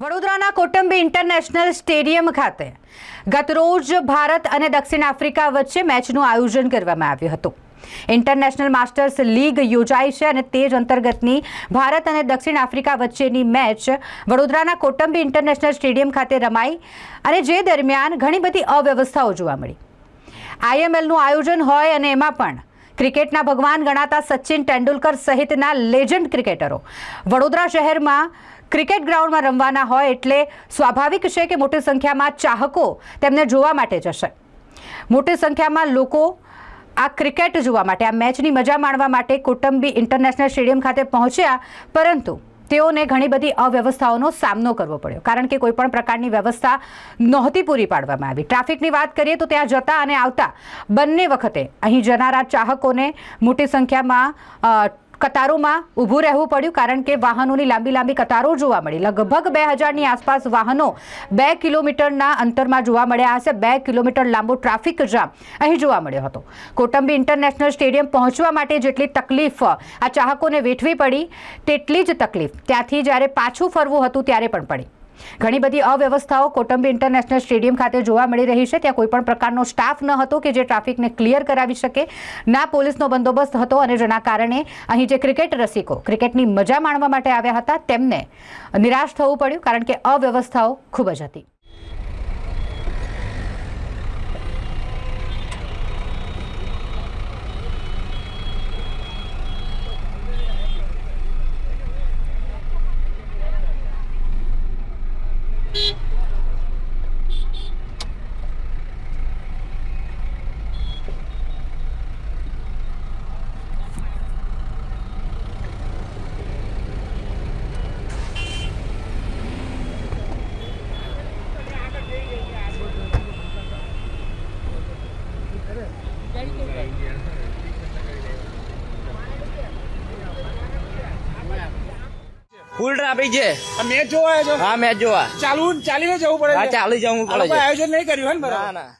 વડોદરાના Kotambi international stadium ખાતે ગતરોજ ભારત અને દક્ષિણ આફ્રિકા વચ્ચે મેચનું આયોજન કરવામાં આવ્યું હતું. ઇન્ટરનેશનલ માસ્ટર્સ લીગ યોજાઈ છે અને તે જ અંતર્ગતની ભારત અને દક્ષિણ આફ્રિકા વચ્ચેની મેચ વડોદરાના કોટંબી ઇન્ટરનેશનલ સ્ટેડિયમ ખાતે રમાઈ અને જે દરમિયાન ઘણી બધી અવ્યવસ્થાઓ જોવા મળી. આઈએમએલનું આયોજન હોય અને એમાં પણ ક્રિકેટના ભગવાન ગણાતા સચિન તેંડુલકર સહિતના લેજન્ડ ક્રિકેટરો વડોદરા શહેરમાં ક્રિકેટ ગ્રાઉન્ડમાં રમવાના હોય એટલે સ્વાભાવિક છે કે મોટી સંખ્યામાં ચાહકો તેમને જોવા માટે જશે. મોટી સંખ્યામાં લોકો આ ક્રિકેટ જોવા માટે, આ મેચની મજા માણવા માટે કુટુંબી ઇન્ટરનેશનલ સ્ટેડિયમ ખાતે પહોંચ્યા, પરંતુ તેઓને ઘણી બધી અવ્યવસ્થાઓનો સામનો કરવો પડ્યો, કારણ કે કોઈપણ પ્રકારની વ્યવસ્થા નહોતી પૂરી પાડવામાં આવી. ટ્રાફિકની વાત કરીએ તો ત્યાં જતા અને આવતા બંને વખતે અહીં જનારા ચાહકોને મોટી સંખ્યામાં કતારોમાં ઊભું રહેવું પડ્યું કારણ કે વાહનોની લાંબી લાંબી કતારો જોવા મળી. લગભગ બે હજારની આસપાસ વાહનો બે કિલોમીટરના અંતરમાં જોવા મળ્યા હશે. બે કિલોમીટર લાંબો ટ્રાફિક જામ અહીં જોવા મળ્યો હતો. કોટંબી ઇન્ટરનેશનલ સ્ટેડિયમ પહોંચવા માટે જેટલી તકલીફ આ ચાહકોને વેઠવી પડી, તેટલી જ તકલીફ. ત્યાંથી જ્યારે પાછું ફરવું હતું, ત્યારે પણ પડી. ઘણી બધી અવ્યવસ્થાઓ કોટંબી ઇન્ટરનેશનલ સ્ટેડિયમ ખાતે જોવા મળી રહી છે. ત્યાં કોઈ પણ પ્રકારનો સ્ટાફ ન હતો કે જે ટ્રાફિકને ક્લિયર કરાવી શકે. ના પોલીસનો બંદોબસ્ત હતો અને જેના કારણે અહીં જે ક્રિકેટ રસિકો ક્રિકેટની મજા માણવા માટે આવ્યા હતા, તેમને નિરાશ થવું પડ્યું કારણ કે અવ્યવસ્થાઓ ખૂબ જ હતી. ફૂલ ટ્રાફિક છે. આ મેચ જોવા હા મેચ જોવા. ચાલુ ચાલીને જવું પડે હા ચાલી જવું પડે આયોજન નહીં કર્યું હે ને ના બરાબર ના.